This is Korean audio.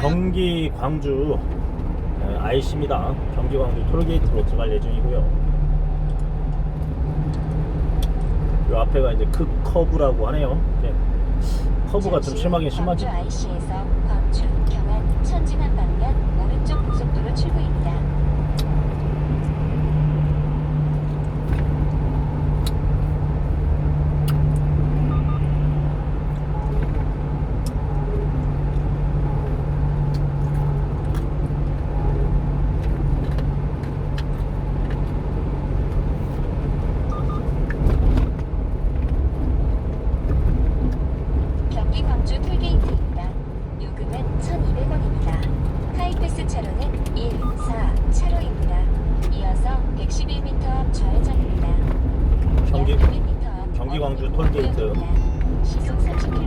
경기 광주 에, IC입니다. 경기 광주 톨게이트로 들어갈 예정이고요. 요 앞에가 이제 크 커브라고 하네요. 네. 커브가 좀 심하긴 심하지. 광주 IC에서 광주, 경안, 천진한 방면 오른쪽 고속도로 출구입니다. 경기 광주 톨게이트입니다. 요금은 1,200원입니다. 하이패스 차로는 1, 4 차로입니다. 이어서 111m 앞 좌회전입니다. 경기- 약 200m 앞 경기 광주 톨게이트. 시속 30km로 서행 운전하세요.